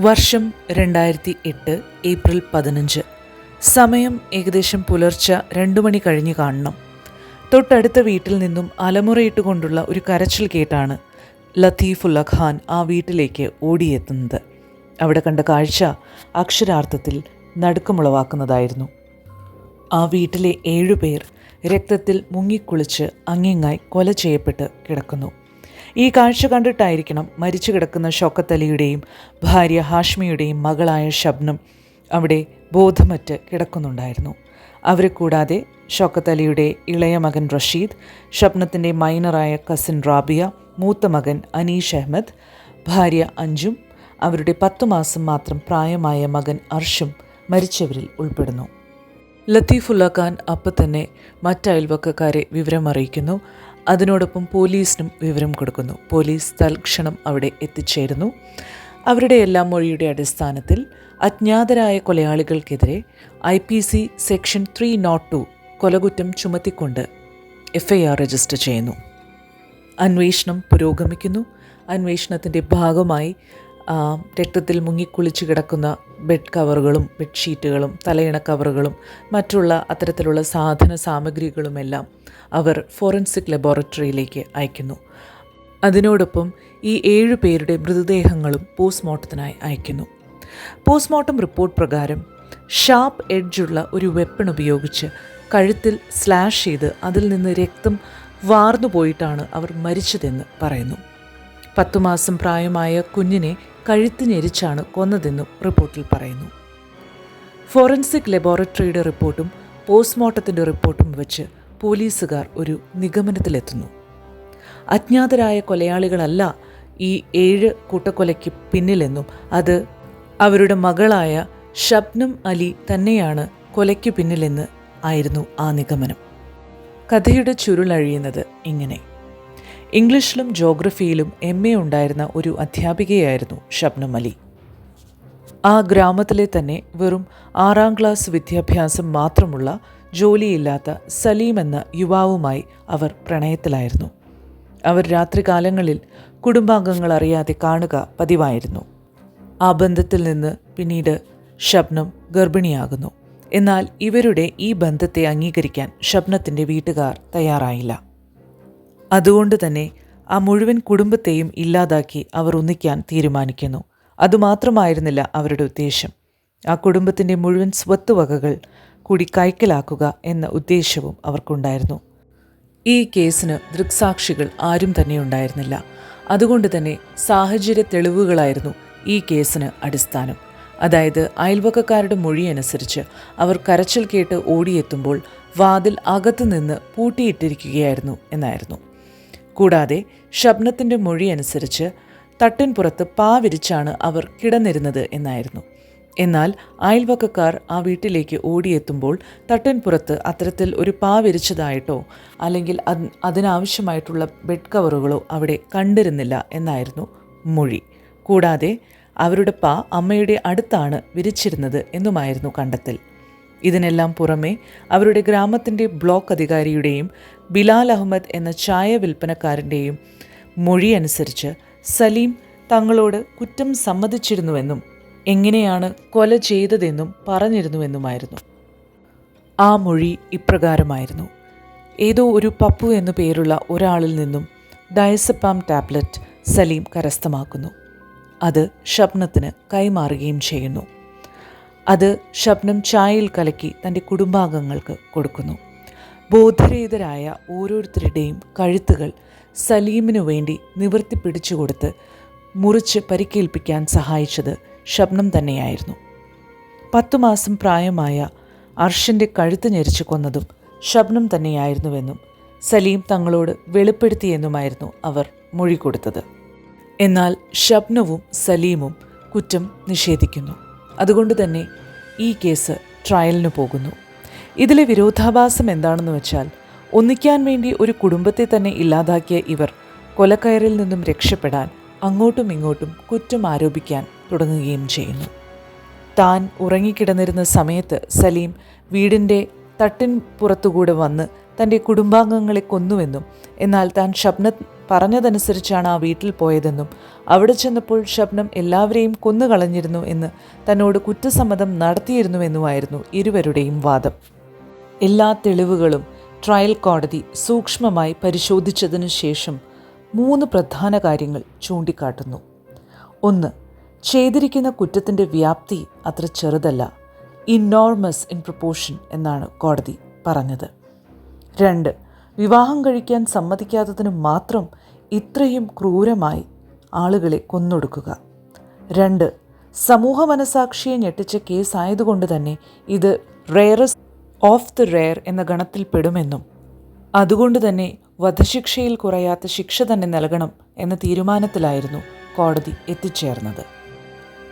വർഷം രണ്ടായിരത്തി എട്ട് ഏപ്രിൽ പതിനഞ്ച്. സമയം ഏകദേശം പുലർച്ചെ രണ്ടു മണി കഴിഞ്ഞ് കാണണം. തൊട്ടടുത്ത വീട്ടിൽ നിന്നും അലമുറയിട്ടുകൊണ്ടുള്ള ഒരു കരച്ചിൽ കേട്ടാണ് ലത്തീഫുല്ല ഖാൻ ആ വീട്ടിലേക്ക് ഓടിയെത്തുന്നത്. അവിടെ കണ്ട കാഴ്ച അക്ഷരാർത്ഥത്തിൽ നടുക്കമുളവാക്കുന്നതായിരുന്നു. ആ വീട്ടിലെ ഏഴുപേർ രക്തത്തിൽ മുങ്ങിക്കുളിച്ച് അങ്ങിങ്ങായി കൊല ചെയ്യപ്പെട്ട് കിടക്കുന്നു. ഈ കാഴ്ച കണ്ടിട്ടായിരിക്കണം മരിച്ചു കിടക്കുന്ന ഷോക്കത്തലിയുടെയും ഭാര്യ ഹാഷ്മിയുടെയും മകളായ ഷബ്നം അവിടെ ബോധമറ്റ് കിടക്കുന്നുണ്ടായിരുന്നു. അവരെ കൂടാതെ ഷോക്കത്തലിയുടെ ഇളയ മകൻ റഷീദ് ഷബ്നത്തിന്റെ മൈനറായ കസിൻ റാബിയ മൂത്ത മകൻ അനീഷ് അഹമ്മദ് ഭാര്യ അഞ്ചും അവരുടെ പത്തു മാസം മാത്രം പ്രായമായ മകൻ അർഷും മരിച്ചവരിൽ ഉൾപ്പെടുന്നു. ലത്തീഫുല്ല ഖാൻ അപ്പം തന്നെ മറ്റ് അയൽവക്കക്കാരെ വിവരം അറിയിക്കുന്നു അതിനോടൊപ്പം പോലീസിനും വിവരം കൊടുക്കുന്നു. പോലീസ് തൽക്ഷണം അവിടെ എത്തിച്ചേരുന്നു. അവരുടെ എല്ലാ മൊഴിയുടെ അടിസ്ഥാനത്തിൽ അജ്ഞാതരായ കൊലയാളികൾക്കെതിരെ I P C section three nought two കൊലകുറ്റം ചുമത്തിക്കൊണ്ട് എഫ്ഐആർ രജിസ്റ്റർ ചെയ്യുന്നു. അന്വേഷണം പുരോഗമിക്കുന്നു. അന്വേഷണത്തിന്റെ ഭാഗമായി രക്തത്തിൽ മുങ്ങിക്കുളിച്ച് കിടക്കുന്ന ബെഡ് കവറുകളും ബെഡ്ഷീറ്റുകളും തലയിണ കവറുകളും മറ്റുള്ള അത്തരത്തിലുള്ള സാധന സാമഗ്രികളുമെല്ലാം അവർ ഫോറൻസിക് ലബോറട്ടറിയിലേക്ക് അയക്കുന്നു. അതിനോടൊപ്പം ഈ ഏഴു പേരുടെ മൃതദേഹങ്ങളും പോസ്റ്റ്മോർട്ടത്തിനായി അയക്കുന്നു. പോസ്റ്റ്മോർട്ടം റിപ്പോർട്ട് പ്രകാരം ഷാർപ്പ് എഡ്ജുള്ള ഒരു വെപ്പൺ ഉപയോഗിച്ച് കഴുത്തിൽ സ്ലാഷ് ചെയ്ത് അതിൽ നിന്ന് രക്തം വാർന്നു പോയിട്ടാണ് അവർ മരിച്ചതെന്ന് പറയുന്നു. പത്തു മാസം പ്രായമായ കുഞ്ഞിനെ കഴുത്ത് ഞെരിച്ചാണ് കൊന്നതെന്നും റിപ്പോർട്ടിൽ പറയുന്നു. ഫോറൻസിക് ലബോറട്ടറിയുടെ റിപ്പോർട്ടും പോസ്റ്റ്മോർട്ടത്തിന്റെ റിപ്പോർട്ടും വെച്ച് പോലീസുകാർ ഒരു നിഗമനത്തിലെത്തുന്നു. അജ്ഞാതരായ കൊലയാളികളല്ല ഈ ഏഴ് കൂട്ടക്കൊലയ്ക്ക് പിന്നിലെന്നും അത് അവരുടെ മകളായ ഷബ്നം അലി തന്നെയാണ് കൊലയ്ക്ക് പിന്നിലെന്ന് ആയിരുന്നു ആ നിഗമനം. കഥയുടെ ചുരുളഴിയുന്നത് ഇങ്ങനെ. ഇംഗ്ലീഷിലും ജോഗ്രഫിയിലും എം എ ഉണ്ടായിരുന്ന ഒരു അധ്യാപികയായിരുന്നു ഷബ്നം അലി ആ ഗ്രാമത്തിലെ തന്നെ വെറും ആറാം ക്ലാസ് വിദ്യാഭ്യാസം മാത്രമുള്ള ജോലിയില്ലാത്ത സലീം എന്ന യുവാവുമായി അവർ പ്രണയത്തിലായിരുന്നു. അവർ രാത്രികാലങ്ങളിൽ കുടുംബാംഗങ്ങൾ അറിയാതെ കാണുക പതിവായിരുന്നു. ആ ബന്ധത്തിൽ നിന്ന് പിന്നീട് ഷബ്നം ഗർഭിണിയാകുന്നു. എന്നാൽ ഇവരുടെ ഈ ബന്ധത്തെ അംഗീകരിക്കാൻ ഷബ്നത്തിന്റെ വീട്ടുകാർ തയ്യാറായില്ല. അതുകൊണ്ട് തന്നെ ആ മുഴുവൻ കുടുംബത്തെയും ഇല്ലാതാക്കി അവർ ഒന്നിക്കാൻ തീരുമാനിക്കുന്നു. അതുമാത്രമായിരുന്നില്ല അവരുടെ ഉദ്ദേശം. ആ കുടുംബത്തിന്റെ മുഴുവൻ സ്വത്തുവകകൾ കൂടി കൈക്കലാക്കുക എന്ന ഉദ്ദേശവും അവർക്കുണ്ടായിരുന്നു. ഈ കേസിന് ദൃക്സാക്ഷികൾ ആരും തന്നെ ഉണ്ടായിരുന്നില്ല. അതുകൊണ്ട് തന്നെ സാഹചര്യ തെളിവുകളായിരുന്നു ഈ കേസിന് അടിസ്ഥാനം. അതായത് അയൽവക്കക്കാരുടെ മൊഴി അനുസരിച്ച് അവർ കരച്ചിൽ കേട്ട് ഓടിയെത്തുമ്പോൾ വാതിൽ അകത്തുനിന്ന് പൂട്ടിയിട്ടിരിക്കുകയായിരുന്നു എന്നായിരുന്നു. കൂടാതെ ശബ്നത്തിന്റെ മൊഴി അനുസരിച്ച് തട്ടിൻപുറത്ത് പാ വിരിച്ചാണ് അവർ കിടന്നിരുന്നത് എന്നായിരുന്നു. എന്നാൽ അയൽവക്കക്കാർ ആ വീട്ടിലേക്ക് ഓടിയെത്തുമ്പോൾ തട്ടിൻപുറത്ത് അത്തരത്തിൽ ഒരു പാവിരിച്ചതായിട്ടോ അല്ലെങ്കിൽ അത് അതിനാവശ്യമായിട്ടുള്ള ബെഡ് കവറുകളോ അവിടെ കണ്ടിരുന്നില്ല എന്നായിരുന്നു മൊഴി. കൂടാതെ അവരുടെ പാ അമ്മയുടെ അടുത്താണ് വിരിച്ചിരുന്നത് എന്നുമായിരുന്നു കണ്ടെത്തൽ. ഇതിനെല്ലാം പുറമെ അവരുടെ ഗ്രാമത്തിന്റെ ബ്ലോക്ക് അധികാരിയുടെയും ബിലാൽ അഹമ്മദ് എന്ന ചായ വിൽപ്പനക്കാരന്റെയും മൊഴി അനുസരിച്ച് സലീം തങ്ങളോട് കുറ്റം സമ്മതിച്ചിരുന്നുവെന്നും എങ്ങനെയാണ് കൊല ചെയ്തതെന്നും പറഞ്ഞിരുന്നുവെന്നുമായിരുന്നു. ആ മൊഴി ഇപ്രകാരമായിരുന്നു. ഏതോ ഒരു പപ്പു എന്നു പേരുള്ള ഒരാളിൽ നിന്നും ഡയസപ്പാം ടാബ്ലറ്റ് സലീം കരസ്ഥമാക്കുന്നു. അത് ഷബ്നത്തിന് കൈമാറുകയും ചെയ്യുന്നു. അത് ശബ്നം ചായയിൽ കലക്കി തന്റെ കുടുംബാംഗങ്ങൾക്ക് കൊടുക്കുന്നു. ബോധരഹിതരായ ഓരോരുത്തരുടെയും കഴുത്തുകൾ സലീമിനു വേണ്ടി നിവർത്തി പിടിച്ചുകൊടുത്ത് മുറിച്ച് പരിക്കേൽപ്പിക്കാൻ സഹായിച്ചത് ഷബ്നം തന്നെയായിരുന്നു. പത്തു മാസം പ്രായമായ അർഷന്റെ കഴുത്ത് ഞെരിച്ചു കൊന്നതും ഷബ്നം തന്നെയായിരുന്നുവെന്നും സലീം തങ്ങളോട് വെളിപ്പെടുത്തിയെന്നുമായിരുന്നു അവർ മൊഴി കൊടുത്തത്. എന്നാൽ ഷബ്നവും സലീമും കുറ്റം നിഷേധിക്കുന്നു. അതുകൊണ്ട് തന്നെ ഈ കേസ് ട്രയലിന് പോകുന്നു. ഇതിലെ വിരോധാഭാസം എന്താണെന്ന് വെച്ചാൽ ഒന്നിക്കാൻ വേണ്ടി ഒരു കുടുംബത്തെ തന്നെ ഇല്ലാതാക്കിയ ഇവർ കൊലക്കയറിൽ നിന്നും രക്ഷപ്പെടാൻ അങ്ങോട്ടും ഇങ്ങോട്ടും കുറ്റം ആരോപിക്കാൻ തുടങ്ങുകയും ചെയ്യുന്നു. താൻ ഉറങ്ങിക്കിടന്നിരുന്ന സമയത്ത് സലീം വീടിന്റെ തട്ടിൻ പുറത്തുകൂടെ വന്ന് തന്റെ കുടുംബാംഗങ്ങളെ കൊന്നുവെന്നും എന്നാൽ താൻ ഷബ്ന പറഞ്ഞതനുസരിച്ചാണ് ആ വീട്ടിൽ പോയതെന്നും അവിടെ ചെന്നപ്പോൾ ഷബ്നം എല്ലാവരെയും കൊന്നുകളഞ്ഞിരുന്നു എന്ന് തന്നോട് കുറ്റസമ്മതം നടത്തിയിരുന്നുവെന്നുമായിരുന്നു ഇരുവരുടെയും വാദം. എല്ലാ തെളിവുകളും ട്രയൽ കോടതി സൂക്ഷ്മമായി പരിശോധിച്ചതിനു ശേഷം മൂന്ന് പ്രധാന കാര്യങ്ങൾ ചൂണ്ടിക്കാട്ടുന്നു. ഒന്ന് ചെയ്തിരിക്കുന്ന കുറ്റത്തിന്റെ വ്യാപ്തി അത്ര ചെറുതല്ല. ഇന്നോർമസ് ഇൻ പ്രൊപ്പോർഷൻ എന്നാണ് കോടതി പറഞ്ഞത്. രണ്ട് വിവാഹം കഴിക്കാൻ സമ്മതിക്കാത്തതിന് മാത്രം ഇത്രയും ക്രൂരമായി ആളുകളെ കൊന്നൊടുക്കുക. രണ്ട് സമൂഹ മനസാക്ഷിയെ ഞെട്ടിച്ച കേസായതുകൊണ്ട് തന്നെ ഇത് റെയറസ് ഓഫ് ദി റെയർ എന്ന ഗണത്തിൽപ്പെടുമെന്നും അതുകൊണ്ട് തന്നെ വധശിക്ഷയിൽ കുറയാത്ത ശിക്ഷ തന്നെ നൽകണം എന്ന തീരുമാനത്തിലായിരുന്നു കോടതി എത്തിച്ചേർന്നത്.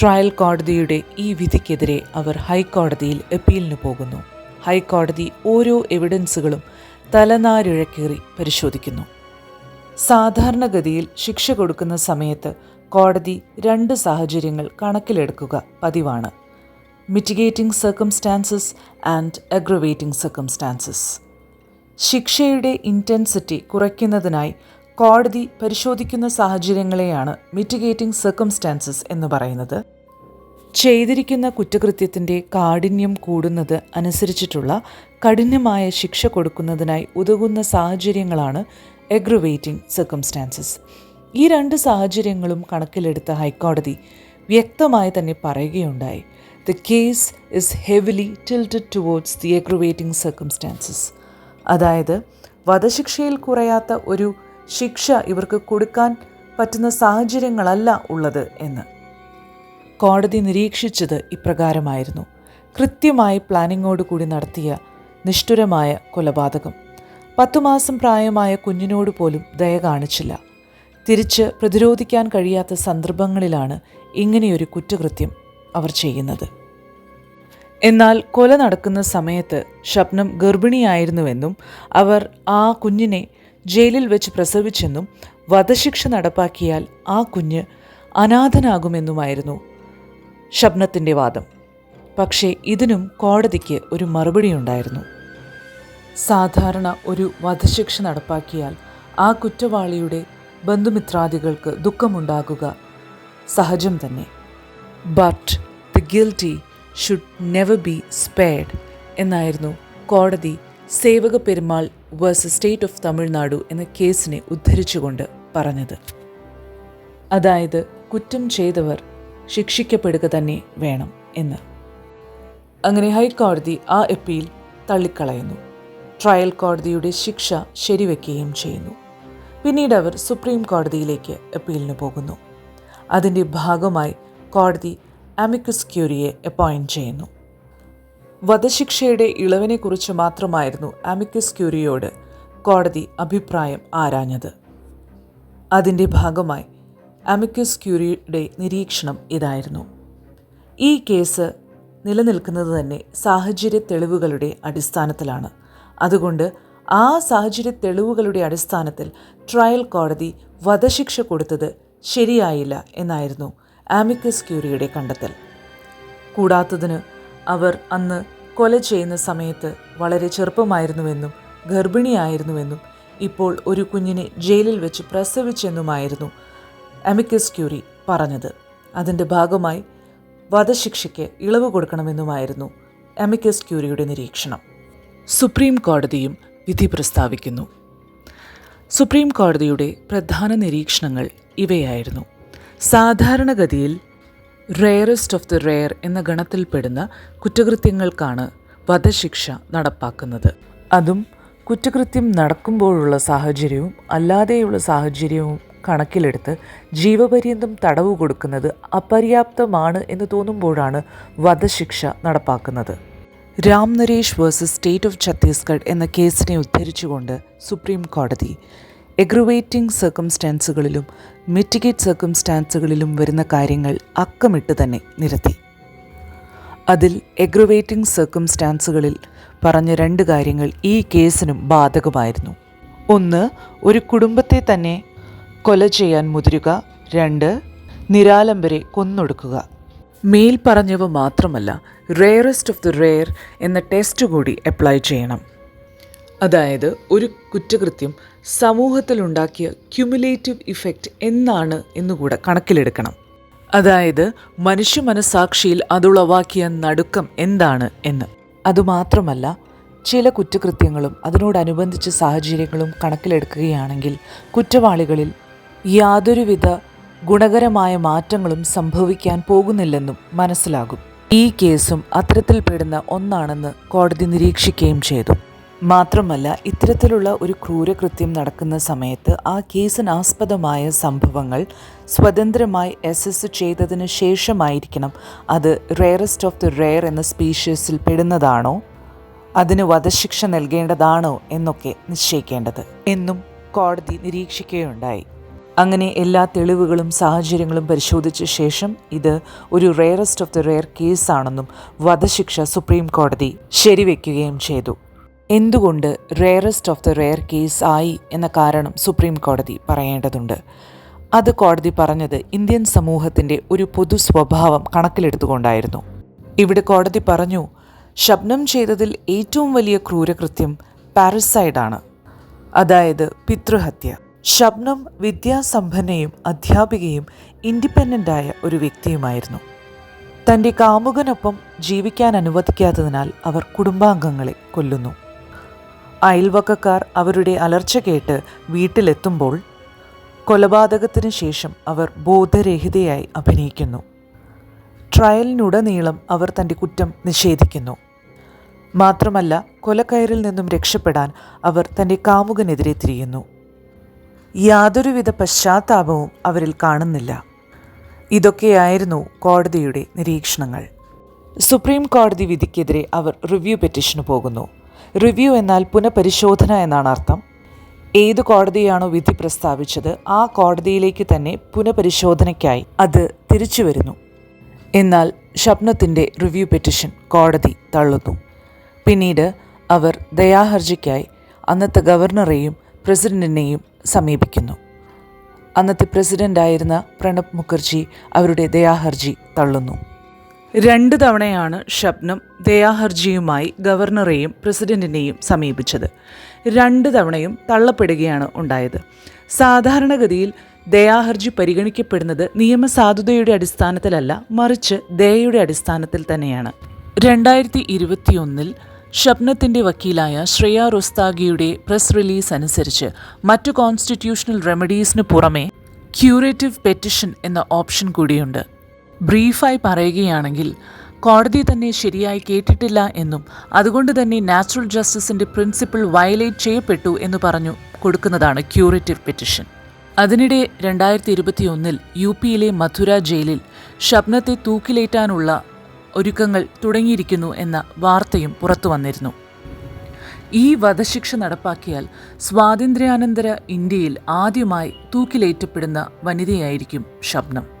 ട്രയൽ കോടതിയുടെ ഈ വിധിക്കെതിരെ അവർ ഹൈക്കോടതിയിൽ അപ്പീലിന് പോകുന്നു. ഹൈക്കോടതി ഓരോ എവിഡൻസുകളും തലനാരിഴക്കേറി പരിശോധിക്കുന്നു. സാധാരണഗതിയിൽ ശിക്ഷ കൊടുക്കുന്ന സമയത്ത് കോടതി രണ്ട് സാഹചര്യങ്ങൾ കണക്കിലെടുക്കുക പതിവാണ്. Mitigating circumstances and aggravating circumstances ശിക്ഷയുടെ ഇന്റൻസിറ്റി കുറയ്ക്കുന്നതിനായി കോടതി പരിശോധിക്കുന്ന സാഹചര്യങ്ങളെയാണ് മിറ്റിഗേറ്റിംഗ് സർക്കംസ്റ്റാൻസസ് എന്ന് പറയുന്നത്. ചെയ്തിരിക്കുന്ന കുറ്റകൃത്യത്തിന്റെ കാഠിന്യം കൂടുന്നത് അനുസരിച്ചിട്ടുള്ള കഠിനമായ ശിക്ഷ കൊടുക്കുന്നതിനായി ഉതകുന്ന സാഹചര്യങ്ങളാണ് എഗ്രവേറ്റിംഗ് സർക്കംസ്റ്റാൻസസ് ഈ രണ്ട് സാഹചര്യങ്ങളും കണക്കിലെടുത്ത ഹൈക്കോടതി വ്യക്തമായി തന്നെ പറയുകയുണ്ടായി. The case is heavily tilted towards the aggravating circumstances അതായത് വധശിക്ഷയിൽ കുറയാത്ത ഒരു ശിക്ഷ ഇവർക്ക് കൊടുക്കാൻ പറ്റുന്ന സാഹചര്യങ്ങളല്ല ഉള്ളത് എന്ന്. കോടതി നിരീക്ഷിച്ചത് ഇപ്രകാരമായിരുന്നു. കൃത്യമായി പ്ലാനിങ്ങോടുകൂടി നടത്തിയ നിഷ്ഠുരമായ കൊലപാതകം. പത്തുമാസം പ്രായമായ കുഞ്ഞിനോട് പോലും ദയ കാണിച്ചില്ല. തിരിച്ച് പ്രതിരോധിക്കാൻ കഴിയാത്ത സന്ദർഭങ്ങളിലാണ് ഇങ്ങനെയൊരു കുറ്റകൃത്യം അവർ ചെയ്യുന്നത്. എന്നാൽ കൊല നടക്കുന്ന സമയത്ത് ഷബ്നം ഗർഭിണിയായിരുന്നുവെന്നും അവർ ആ കുഞ്ഞിനെ ജയിലിൽ വെച്ച് പ്രസവിച്ചെന്നും വധശിക്ഷ നടപ്പാക്കിയാൽ ആ കുഞ്ഞ് അനാഥനാകുമെന്നുമായിരുന്നു ഷബ്നത്തിന്റെ വാദം. പക്ഷേ ഇതിനും കോടതിക്ക് ഒരു മറുപടി ഉണ്ടായിരുന്നു സാധാരണ ഒരു വധശിക്ഷ നടപ്പാക്കിയാൽ ആ കുറ്റവാളിയുടെ ബന്ധുമിത്രാദികൾക്ക് ദുഃഖമുണ്ടാകുക സഹജം തന്നെ. But the guilty should never be spared എന്നായിരുന്നു കോടതി Sevaka Perumal versus state of Tamil Nadu എന്ന കേസിനെ ഉദ്ധരിച്ചുകൊണ്ട് പറഞ്ഞത്. അതായത് കുറ്റം ചെയ്തവർ ശിക്ഷിക്കപ്പെടുക തന്നെ വേണം എന്ന്. അങ്ങനെ ഹൈക്കോടതി ആ അപ്പീൽ തള്ളിക്കളയുന്നു. ട്രയൽ കോടതിയുടെ ശിക്ഷ ശരിവെക്കുകയും ചെയ്യുന്നു. പിന്നീട് അവർ സുപ്രീം കോടതിയിലേക്ക് അപ്പീലിന് പോകുന്നു. അതിന്റെ ഭാഗമായി കോടതി അമിക്കസ് ക്യൂരിയെ അപ്പോയിന്റ് ചെയ്യുന്നു. വധശിക്ഷയുടെ ഇളവിനെക്കുറിച്ച് മാത്രമായിരുന്നു അമിക്കസ് ക്യൂരിയോട് കോടതി അഭിപ്രായം ആരാഞ്ഞത്. അതിന്റെ ഭാഗമായി അമിക്കസ് ക്യൂരിയുടെ നിരീക്ഷണം ഇതായിരുന്നു. ഈ കേസ് നിലനിൽക്കുന്നത് തന്നെ സാഹചര്യ തെളിവുകളുടെ അടിസ്ഥാനത്തിലാണ്. അതുകൊണ്ട് ആ സാഹചര്യ തെളിവുകളുടെ അടിസ്ഥാനത്തിൽ ട്രയൽ കോടതി വധശിക്ഷ കൊടുത്തത് ശരിയായില്ല എന്നായിരുന്നു ആമിക്കസ് ക്യൂരിയുടെ കണ്ടെത്തൽ. കൂടാത്തതിന് അവർ അന്ന് കൊല ചെയ്യുന്ന സമയത്ത് വളരെ ചെറുപ്പമായിരുന്നുവെന്നും ഗർഭിണിയായിരുന്നുവെന്നും ഇപ്പോൾ ഒരു കുഞ്ഞിനെ ജയിലിൽ വെച്ച് പ്രസവിച്ചെന്നുമായിരുന്നു അമിക്കസ് ക്യൂറി പറഞ്ഞത്. അതിന്റെ ഭാഗമായി വധശിക്ഷയ്ക്ക് ഇളവ് കൊടുക്കണമെന്നുമായിരുന്നു അമിക്കസ് ക്യൂരിയുടെ നിരീക്ഷണം. സുപ്രീം കോടതിയും വിധി പ്രസ്താവിക്കുന്നു. സുപ്രീം കോടതിയുടെ പ്രധാന നിരീക്ഷണങ്ങൾ ഇവയായിരുന്നു. സാധാരണഗതിയിൽ റെയറസ്റ്റ് ഓഫ് ദി റെയർ എന്ന ഗണത്തിൽപ്പെടുന്ന കുറ്റകൃത്യങ്ങൾക്കാണ് വധശിക്ഷ നടപ്പാക്കുന്നത്. അതും കുറ്റകൃത്യം നടക്കുമ്പോഴുള്ള സാഹചര്യവും അല്ലാതെയുള്ള സാഹചര്യവും കണക്കിലെടുത്ത് ജീവപര്യന്തം തടവ് കൊടുക്കുന്നത് അപര്യാപ്തമാണ് എന്ന് തോന്നുമ്പോഴാണ് വധശിക്ഷ നടപ്പാക്കുന്നത്. Ram Naresh versus state of Chhattisgarh എന്ന കേസിനെ ഉദ്ധരിച്ചുകൊണ്ട് സുപ്രീം കോടതി എഗ്രുവേറ്റിംഗ് സർക്കംസ്റ്റാൻസുകളിലും മിറ്റിഗേറ്റ് സർക്കംസ്റ്റാൻസുകളിലും വരുന്ന കാര്യങ്ങൾ അക്കമിട്ട് തന്നെ നിരത്തി. അതിൽ എഗ്രുവേറ്റിംഗ് സർക്കംസ്റ്റാൻസുകളിൽ പറഞ്ഞ രണ്ട് കാര്യങ്ങൾ ഈ കേസിനും ബാധകമായിരുന്നു. ഒന്ന് ഒരു കുടുംബത്തെ തന്നെ കൊല ചെയ്യാൻ മുതിരുക. രണ്ട് നിരാലംബരെ കൊന്നൊടുക്കുക. മേൽ പറഞ്ഞവ മാത്രമല്ല റെയറസ്റ്റ് ഓഫ് ദി റെയർ എന്ന ടെസ്റ്റ് കൂടി അപ്ലൈ ചെയ്യണം. അതായത് ഒരു കുറ്റകൃത്യം സമൂഹത്തിലുണ്ടാക്കിയ ക്യുമുലേറ്റീവ് ഇഫക്റ്റ് എന്നാണ് എന്നുകൂടെ കണക്കിലെടുക്കണം. അതായത് മനുഷ്യ മനസാക്ഷിയിൽ അതുളവാക്കിയ നടുക്കം എന്താണ് എന്ന്. അതുമാത്രമല്ല ചില കുറ്റകൃത്യങ്ങളും അതിനോടനുബന്ധിച്ച സാഹചര്യങ്ങളും കണക്കിലെടുക്കുകയാണെങ്കിൽ കുറ്റവാളികളിൽ യാതൊരുവിധ ഗുണകരമായ മാറ്റങ്ങളും സംഭവിക്കാൻ പോകുന്നില്ലെന്നും മനസ്സിലാകും. ഈ കേസും അത്തരത്തിൽപ്പെടുന്ന ഒന്നാണെന്ന് കോടതി നിരീക്ഷിക്കുകയും ചെയ്തു. മാത്രമല്ല ഇത്തരത്തിലുള്ള ഒരു ക്രൂരകൃത്യം നടക്കുന്ന സമയത്ത് ആ കേസിനാസ്പദമായ സംഭവങ്ങൾ സ്വതന്ത്രമായി അസസ് ചെയ്തതിന് ശേഷമായിരിക്കണം അത് റെയറസ്റ്റ് ഓഫ് ദി റെയർ എന്ന സ്പീഷ്യസിൽ പെടുന്നതാണോ? അതിന് വധശിക്ഷ നൽകേണ്ടതാണോ എന്നൊക്കെ നിശ്ചയിക്കേണ്ടത്. എന്നും കോടതി നിരീക്ഷിക്കുകയുണ്ടായി. അങ്ങനെ എല്ലാ തെളിവുകളും സാഹചര്യങ്ങളും പരിശോധിച്ച ശേഷം ഇത് ഒരു റെയറസ്റ്റ് ഓഫ് ദി റെയർ കേസാണെന്നും വധശിക്ഷ സുപ്രീം കോടതി ശരിവെക്കുകയും ചെയ്തു. എന്തുകൊണ്ട് rarest of the rare case ആയി എന്ന കാരണം സുപ്രീം കോടതി പറയേണ്ടതുണ്ട്. അത് കോടതി പറഞ്ഞത് ഇന്ത്യൻ സമൂഹത്തിന്റെ ഒരു പൊതു സ്വഭാവം കണക്കിലെടുത്തുകൊണ്ടായിരുന്നു. ഇവിടെ കോടതി പറഞ്ഞു ശബ്നം ചെയ്തതിൽ ഏറ്റവും വലിയ ക്രൂരകൃത്യം പാരസൈഡാണ് അതായത് പിതൃഹത്യ. ശബ്നം വിദ്യാസമ്പന്നയും അധ്യാപികയും ഇൻഡിപെൻഡന്റായ ഒരു വ്യക്തിയുമായിരുന്നു. തന്റെ കാമുകനൊപ്പം ജീവിക്കാൻ അനുവദിക്കാത്തതിനാൽ അവർ കുടുംബാംഗങ്ങളെ കൊല്ലുന്നു. അയൽവക്കക്കാർ അവരുടെ അലർച്ച കേട്ട് വീട്ടിലെത്തുമ്പോൾ കൊലപാതകത്തിന് ശേഷം അവർ ബോധരഹിതയായി അഭിനയിക്കുന്നു. ട്രയലിനുടനീളം അവർ തന്റെ കുറ്റം നിഷേധിക്കുന്നു. മാത്രമല്ല കൊലക്കയറിൽ നിന്നും രക്ഷപ്പെടാൻ അവർ തന്റെ കാമുകനെതിരെ തിരിയുന്നു. യാതൊരുവിധ പശ്ചാത്താപവും അവരിൽ കാണുന്നില്ല. ഇതൊക്കെയായിരുന്നു കോടതിയുടെ നിരീക്ഷണങ്ങൾ. സുപ്രീം കോടതി വിധിക്കെതിരെ അവർ റിവ്യൂ പെറ്റീഷന് പോകുന്നു. റിവ്യൂ എന്നാൽ പുനഃപരിശോധന എന്നാണ് അർത്ഥം. ഏത് കോടതിയാണോ വിധി പ്രസ്താവിച്ചത് ആ കോടതിയിലേക്ക് തന്നെ പുനഃപരിശോധനയ്ക്കായി അത് തിരിച്ചു വരുന്നു എന്നാൽ ഷപ്നത്തിന്റെ റിവ്യൂ പെറ്റീഷൻ കോടതി തള്ളുന്നു. പിന്നീട് അവർ ദയാഹർജിക്കായി അന്നത്തെ ഗവർണറെയും പ്രസിഡന്റിനെയും സമീപിക്കുന്നു. അന്നത്തെ പ്രസിഡന്റായിരുന്ന പ്രണബ് മുഖർജി അവരുടെ ദയാഹർജി തള്ളുന്നു. രണ്ട് തവണയാണ് ഷബ്നം ദയാഹർജിയുമായി ഗവർണറെയും പ്രസിഡന്റിനെയും സമീപിച്ചത്. രണ്ട് തവണയും തള്ളപ്പെടുകയാണ് ഉണ്ടായത്. സാധാരണഗതിയിൽ ദയാഹർജി പരിഗണിക്കപ്പെടുന്നത് നിയമസാധുതയുടെ അടിസ്ഥാനത്തിലല്ല മറിച്ച് ദയയുടെ അടിസ്ഥാനത്തിൽ തന്നെയാണ്. രണ്ടായിരത്തി ഇരുപത്തിയൊന്നിൽ ഷബ്നത്തിന്റെ വക്കീലായ ശ്രേയ റുസ്താഗിയുടെ പ്രസ് റിലീസ് അനുസരിച്ച് മറ്റു കോൺസ്റ്റിറ്റ്യൂഷണൽ റെമഡീസിന് പുറമെ ക്യൂറേറ്റീവ് പെറ്റിഷൻ എന്ന ഓപ്ഷൻ കൂടിയുണ്ട്. ബ്രീഫായി പറയുകയാണെങ്കിൽ കോടതി തന്നെ ശരിയായി കേട്ടിട്ടില്ല എന്നും അതുകൊണ്ട് തന്നെ നാച്ചുറൽ ജസ്റ്റിസിന്റെ പ്രിൻസിപ്പിൾ വയലേറ്റ് ചെയ്യപ്പെട്ടു എന്ന് പറഞ്ഞു കൊടുക്കുന്നതാണ് ക്യൂറേറ്റീവ് പെറ്റിഷൻ. അതിനിടെ രണ്ടായിരത്തി ഇരുപത്തിയൊന്നിൽ യു പിയിലെ മഥുര ജയിലിൽ ഷബ്നത്തെ തൂക്കിലേറ്റാനുള്ള ഒരുക്കങ്ങൾ തുടങ്ങിയിരിക്കുന്നു എന്ന വാർത്തയും പുറത്തു വന്നിരുന്നു. ഈ വധശിക്ഷ നടപ്പാക്കിയാൽ സ്വാതന്ത്ര്യാനന്തര ഇന്ത്യയിൽ ആദ്യമായി തൂക്കിലേറ്റപ്പെടുന്ന വനിതയായിരിക്കും ഷബ്നം